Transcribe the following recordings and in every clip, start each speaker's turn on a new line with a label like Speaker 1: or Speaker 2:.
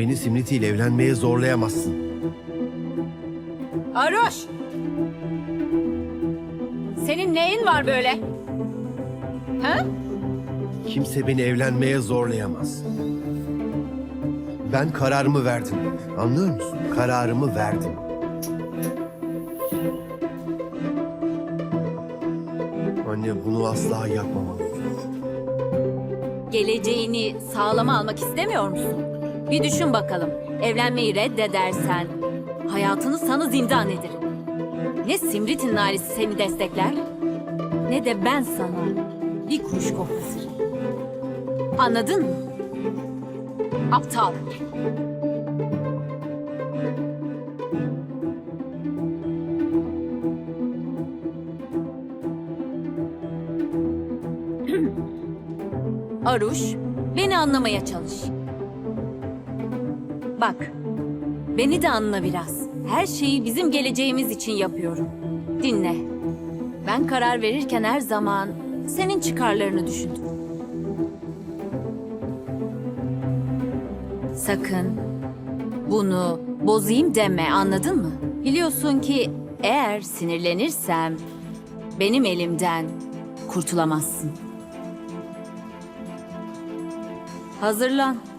Speaker 1: Beni Simriti ile evlenmeye zorlayamazsın.
Speaker 2: Aroş! Senin neyin var böyle? Ha?
Speaker 1: Kimse beni evlenmeye zorlayamaz. Ben kararımı verdim. Anlıyor musun? Kararımı verdim. Anne bunu asla yapmamam.
Speaker 2: Geleceğini sağlama almak istemiyor musun? Bir düşün bakalım. Evlenmeyi reddedersen hayatını sana zindan ederim. Ne Simrit'in ailesi seni destekler ne de ben sana bir kuruş koklatırım. Anladın mı? Aptal. Aruş, beni anlamaya çalış. Bak, beni de anla biraz. Her şeyi bizim geleceğimiz için yapıyorum. Dinle. Ben karar verirken her zaman senin çıkarlarını düşündüm. Sakın bunu bozayım deme, anladın mı? Biliyorsun ki eğer sinirlenirsem benim elimden kurtulamazsın. Hazırlan.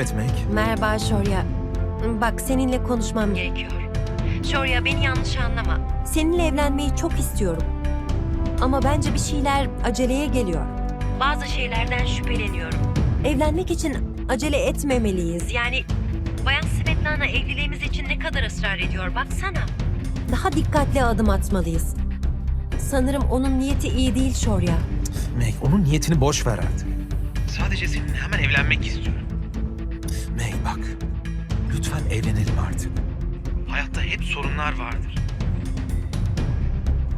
Speaker 3: Evet Meg.
Speaker 4: Merhaba Şorya. Bak seninle konuşmam gerekiyor. Şorya beni yanlış anlama. Seninle evlenmeyi çok istiyorum. Ama bence bir şeyler aceleye geliyor. Bazı şeylerden şüpheleniyorum. Evlenmek için acele etmemeliyiz. Yani Bayan Svetlana evliliğimiz için ne kadar ısrar ediyor baksana. Daha dikkatli adım atmalıyız. Sanırım onun niyeti iyi değil Şorya.
Speaker 3: Meg onun niyetini boş ver artık. Sadece seninle hemen evlenmek istiyorum. Bak. Lütfen evlenelim artık. Hayatta hep sorunlar vardır.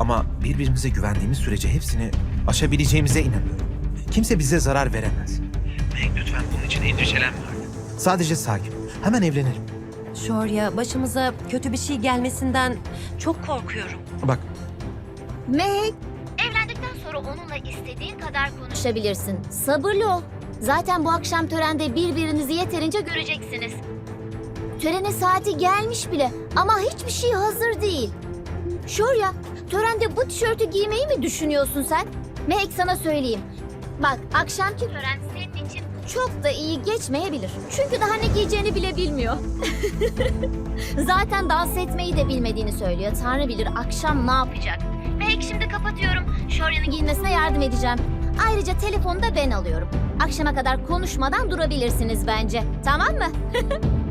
Speaker 3: Ama birbirimize güvendiğimiz sürece hepsini aşabileceğimize inanıyorum. Kimse bize zarar veremez. Meg lütfen bunun için endişelenme artık. Sadece sakin. ol. Hemen evlenelim.
Speaker 4: Şorya başımıza kötü bir şey gelmesinden çok korkuyorum.
Speaker 3: Bak
Speaker 5: Meg, evlendikten sonra onunla istediğin kadar konuşabilirsin. Sabırlı ol. Zaten bu akşam törende birbirinizi yeterince göreceksiniz. Törene saati gelmiş bile ama hiçbir şey hazır değil. Şurya, törende bu tişörtü giymeyi mi düşünüyorsun sen? Meg sana söyleyeyim. Bak, akşamki tören senin için çok da iyi geçmeyebilir. Çünkü daha ne giyeceğini bile bilmiyor. Zaten dans etmeyi de bilmediğini söylüyor. Tanrı bilir akşam ne yapacak. Meg şimdi kapatıyorum. Şorya'nın giyinmesine yardım edeceğim. Ayrıca telefonu da ben alıyorum. Akşama kadar konuşmadan durabilirsiniz bence. Tamam mı?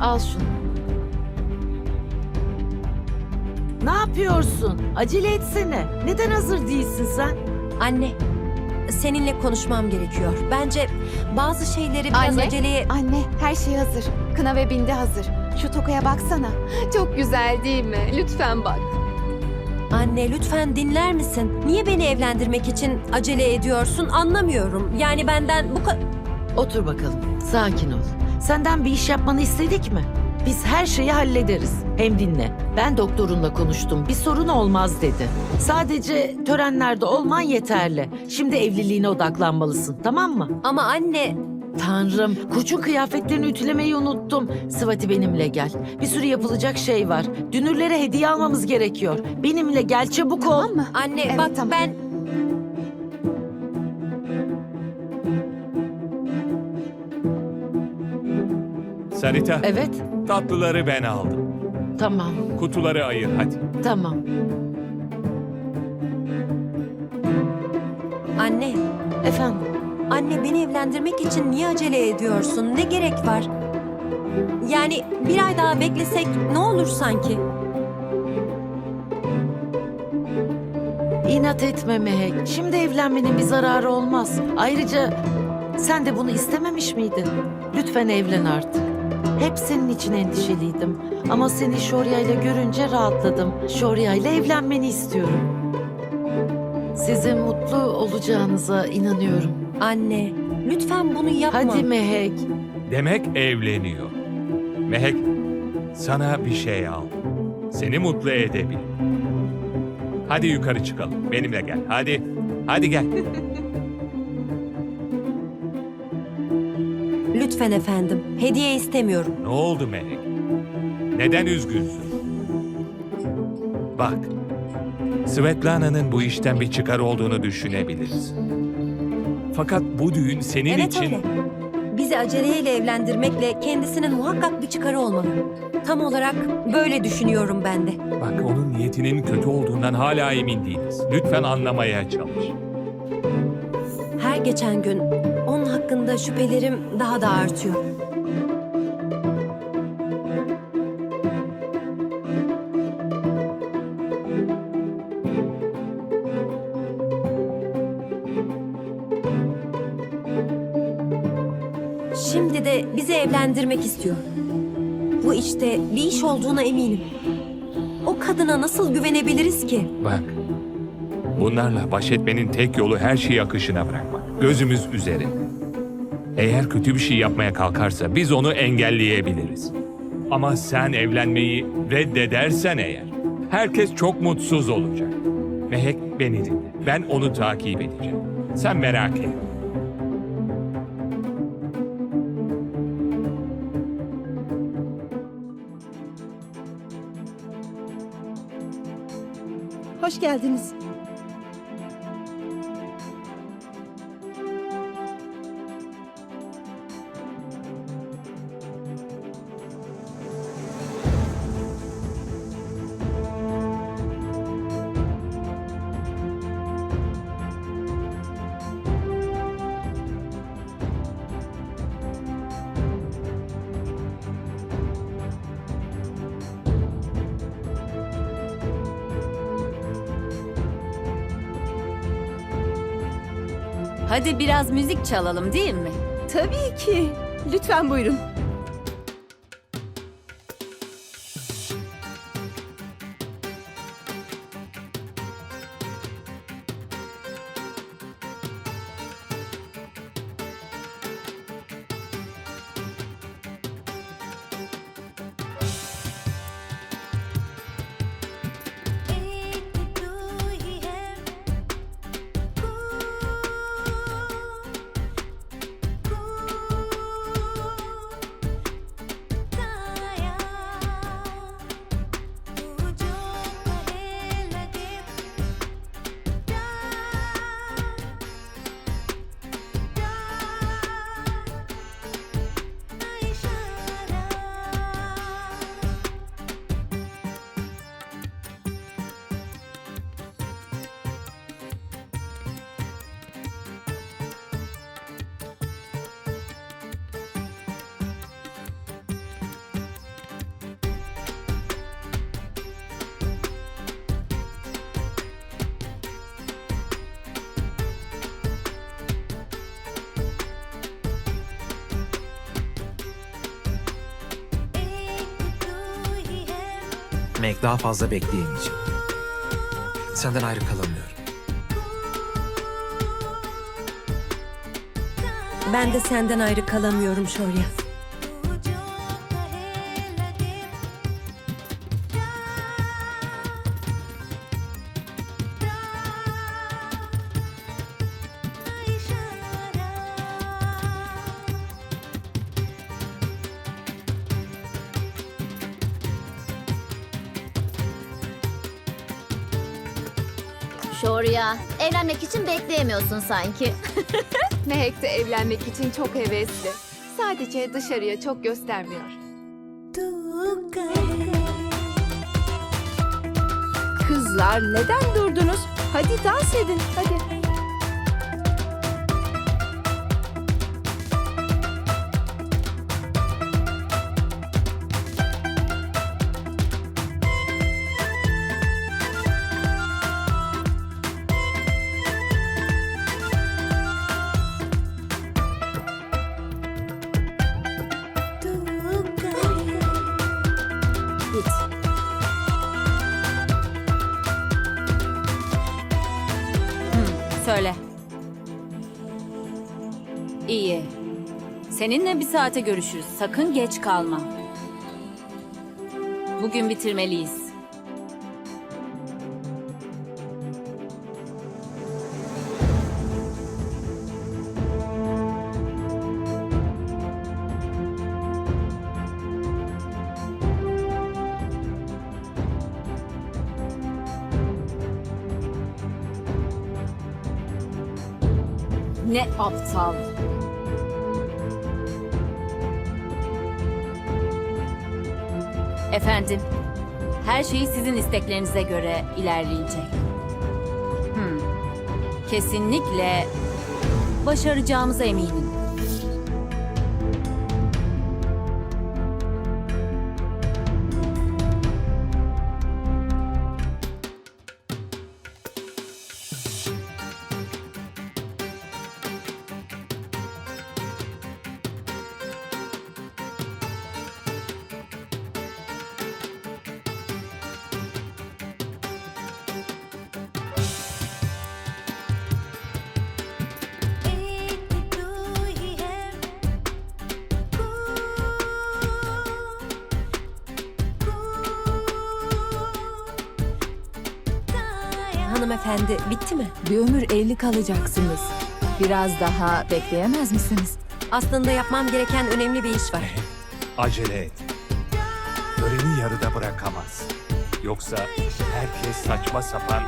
Speaker 6: Al şunu. Ne yapıyorsun? Acele etsene. Neden hazır değilsin sen?
Speaker 4: Anne, seninle konuşmam gerekiyor. Bence bazı şeyleri biraz
Speaker 7: Anne.
Speaker 4: aceleye...
Speaker 7: Anne her şey hazır. Kına ve bindi hazır. Şu tokaya baksana. Çok güzel değil mi? Lütfen bak.
Speaker 4: Anne lütfen dinler misin? Niye beni evlendirmek için acele ediyorsun anlamıyorum. Yani benden bu kadar...
Speaker 6: Otur bakalım. Sakin ol. Senden bir iş yapmanı istedik mi? Biz her şeyi hallederiz. Hem dinle. Ben doktorunla konuştum. Bir sorun olmaz dedi. Sadece törenlerde olman yeterli. Şimdi evliliğine odaklanmalısın. Tamam mı?
Speaker 4: Ama anne...
Speaker 6: Tanrım, koçun kıyafetlerini ütülemeyi unuttum. Sıvati benimle gel. Bir sürü yapılacak şey var. Dünürlere hediye almamız gerekiyor. Benimle gel çabuk ol.
Speaker 7: Tamam mı?
Speaker 4: Anne
Speaker 7: Evet,
Speaker 4: bak
Speaker 7: tamam.
Speaker 4: ben...
Speaker 8: Sarita,
Speaker 6: Evet,
Speaker 8: tatlıları ben aldım.
Speaker 6: tamam,
Speaker 8: Kutuları ayır hadi.
Speaker 6: tamam.
Speaker 4: Anne,
Speaker 6: Efendim?
Speaker 4: anne beni evlendirmek için niye acele ediyorsun? Ne gerek var? Yani bir ay daha beklesek ne olur sanki?
Speaker 6: İnat etme Mehek. Şimdi evlenmenin bir zararı olmaz. Ayrıca sen de bunu istememiş miydin? Lütfen evlen artık. Hep senin için endişeliydim. Ama seni Şorya ile görünce rahatladım. Şorya ile evlenmeni istiyorum. Sizin mutlu olacağınıza inanıyorum.
Speaker 4: Anne, lütfen bunu yapma.
Speaker 6: Hadi Mehek.
Speaker 8: Demek evleniyor. Mehek, sana bir şey al. Seni mutlu edebilir. Hadi yukarı çıkalım. Benimle gel. Hadi. Hadi gel.
Speaker 4: Lütfen efendim, hediye istemiyorum.
Speaker 8: Ne oldu Mehek? Neden üzgünsün? Bak, Svetlana'nın bu işten bir çıkar olduğunu düşünebiliriz. Fakat bu düğün senin
Speaker 4: evet
Speaker 8: için...
Speaker 4: öyle. Bizi aceleyle evlendirmekle kendisinin muhakkak bir çıkarı olmalı. Tam olarak böyle düşünüyorum ben de.
Speaker 8: Bak onun niyetinin kötü olduğundan hala emin değiliz. Lütfen anlamaya çalış.
Speaker 4: Her geçen gün hakkında şüphelerim daha da artıyor. Şimdi de bizi evlendirmek istiyor. Bu işte bir iş olduğuna eminim. O kadına nasıl güvenebiliriz ki?
Speaker 8: Bak, bunlarla baş etmenin tek yolu her şeyi akışına bırakmak. Gözümüz üzeri. Eğer kötü bir şey yapmaya kalkarsa biz onu engelleyebiliriz. Ama sen evlenmeyi reddedersen eğer, herkes çok mutsuz olacak. Mehek beni dinle. Ben onu takip edeceğim. Sen merak etme.
Speaker 9: Hoş geldiniz.
Speaker 2: Hadi biraz müzik çalalım değil mi?
Speaker 9: Tabii ki. Lütfen buyurun.
Speaker 3: Meg daha fazla bekleyemeyeceğim. Senden ayrı kalamıyorum.
Speaker 4: Ben de senden ayrı kalamıyorum. Şorya,
Speaker 5: evlenmek için bekleyemiyorsun sanki.
Speaker 7: Mehek de evlenmek için çok hevesli. Sadece dışarıya çok göstermiyor.
Speaker 9: Kızlar neden durdunuz? Hadi dans edin. Hadi. Git. Hmm, söyle.
Speaker 2: İyi. Seninle bir saate görüşürüz. Sakın geç kalma. Bugün bitirmeliyiz. Ne aptal. Efendim, her şey sizin isteklerinize göre ilerleyecek. Hmm. Kesinlikle başaracağımıza eminim.
Speaker 4: Hanımefendi bitti mi?
Speaker 7: Bir ömür evli kalacaksınız. Biraz daha bekleyemez misiniz?
Speaker 4: Aslında yapmam gereken önemli bir iş var.
Speaker 8: Acele et. Töreni yarıda bırakamaz. Yoksa herkes saçma sapan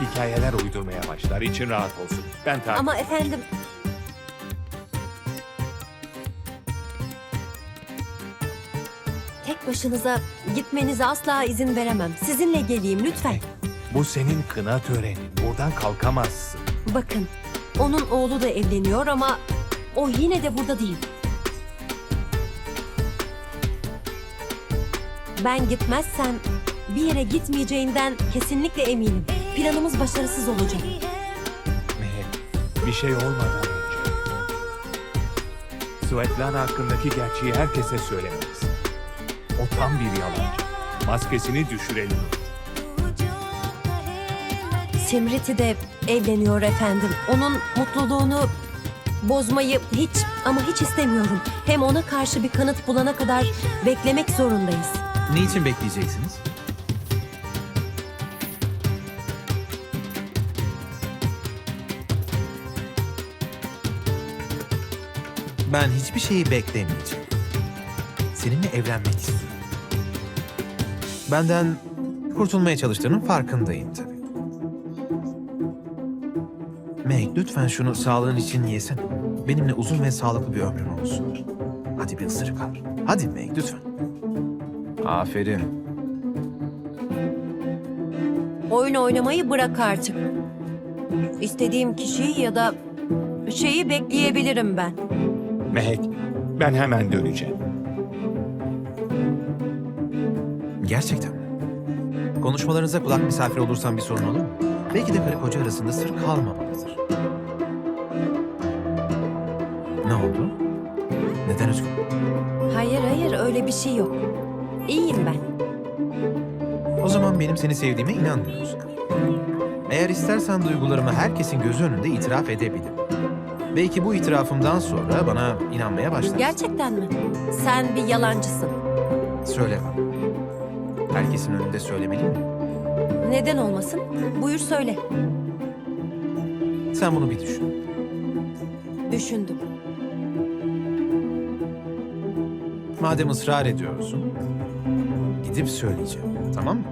Speaker 8: hikayeler uydurmaya başlar. İçin rahat olsun. Ben takip
Speaker 4: Ama efendim... Tek başınıza gitmenize asla izin veremem. Sizinle geleyim lütfen.
Speaker 8: Bu senin kına törenin. Buradan kalkamazsın.
Speaker 4: Bakın, onun oğlu da evleniyor ama o yine de burada değil. Ben gitmezsem bir yere gitmeyeceğinden kesinlikle eminim. Planımız başarısız olacak.
Speaker 8: Meğer bir şey olmadan önce. Svetlana hakkındaki gerçeği herkese söylemeliyiz. O tam bir yalancı. Maskesini düşürelim.
Speaker 4: Simriti de evleniyor efendim. Onun mutluluğunu bozmayı hiç ama hiç istemiyorum. Hem ona karşı bir kanıt bulana kadar beklemek zorundayız.
Speaker 3: Niçin bekleyeceksiniz? Ben hiçbir şeyi beklemeyeceğim. Seninle evlenmek istiyorum. Benden kurtulmaya çalıştığının farkındayım tabii. Meg lütfen şunu sağlığın için yesene. Benimle uzun ve sağlıklı bir ömrün olsun. Hadi bir ısırık al. Hadi Meg lütfen. Aferin.
Speaker 4: Oyun oynamayı bırak artık. İstediğim kişiyi ya da şeyi bekleyebilirim ben.
Speaker 8: Mehek, ben hemen döneceğim.
Speaker 3: Gerçekten mi? Konuşmalarınıza kulak misafir olursam bir sorun olur mu? Belki de karı koca arasında sır kalmamalıdır. Ne oldu? Neden üzgün?
Speaker 4: Hayır hayır öyle bir şey yok. İyiyim ben.
Speaker 3: O zaman benim seni sevdiğime inanmıyorsun. Eğer istersen duygularımı herkesin gözü önünde itiraf edebilirim. Belki bu itirafımdan sonra bana inanmaya başlarsın.
Speaker 4: Gerçekten mi? Sen bir yalancısın.
Speaker 3: Söyle bana. Herkesin önünde söylemeli miyim?
Speaker 4: Neden olmasın? Buyur söyle.
Speaker 3: Sen bunu bir düşün.
Speaker 4: Düşündüm.
Speaker 3: Madem ısrar ediyorsun, gidip söyleyeceğim. Tamam mı?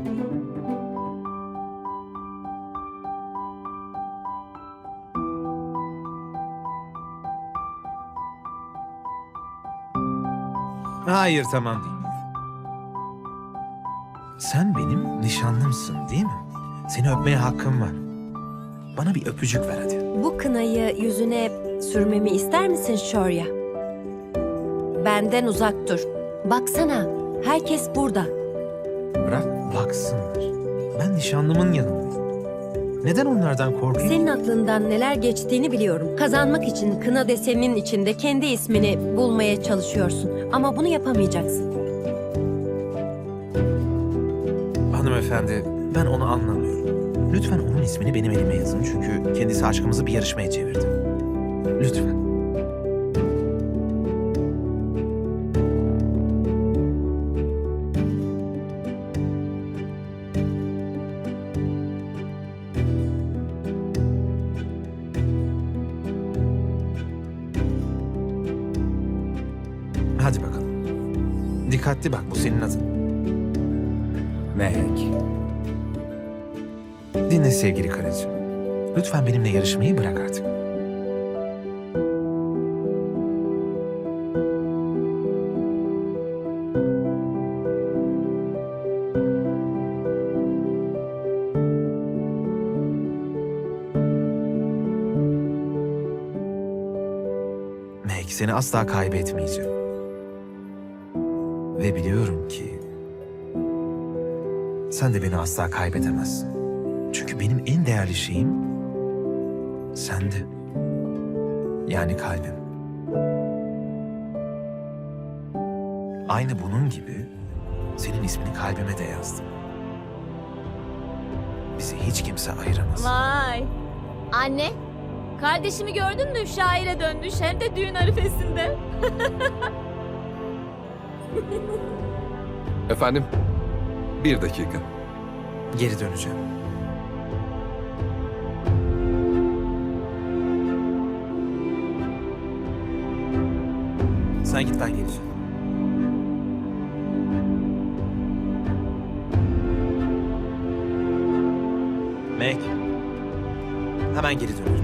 Speaker 3: Hayır, tamam değil. Sen benim nişanlımsın değil mi? Seni öpmeye hakkım var. Bana bir öpücük ver hadi.
Speaker 4: Bu kınayı yüzüne sürmemi ister misin Şorya? Benden uzak dur. Baksana, herkes burada.
Speaker 3: Bırak baksınlar. Ben nişanlımın yanındayım. Neden onlardan korkayım?
Speaker 4: Senin aklından neler geçtiğini biliyorum. Kazanmak için kına deseninin içinde kendi ismini bulmaya çalışıyorsun. Ama bunu yapamayacaksın.
Speaker 3: Hanımefendi, ben onu anlamıyorum. Lütfen onun ismini benim elime yazın çünkü kendisi aşkımızı bir yarışmaya çevirdi. Lütfen. Dikkatli bak bu senin adın.
Speaker 10: Meg.
Speaker 3: Dinle sevgili karıcığım. Lütfen benimle yarışmayı bırak artık. Meg seni asla kaybetmeyeceğim. Ve biliyorum ki sen de beni asla kaybedemezsin. Çünkü benim en değerli şeyim sende. Yani kalbim. Aynı bunun gibi senin ismini kalbime de yazdım. Bizi hiç kimse ayıramaz.
Speaker 2: Vay. Anne, kardeşimi gördün mü? Şaire dönmüş hem de düğün arifesinde.
Speaker 10: Efendim? Bir dakika.
Speaker 3: Geri döneceğim. Sen git ben geleceğim. Meg. Hemen geri dönüyorum.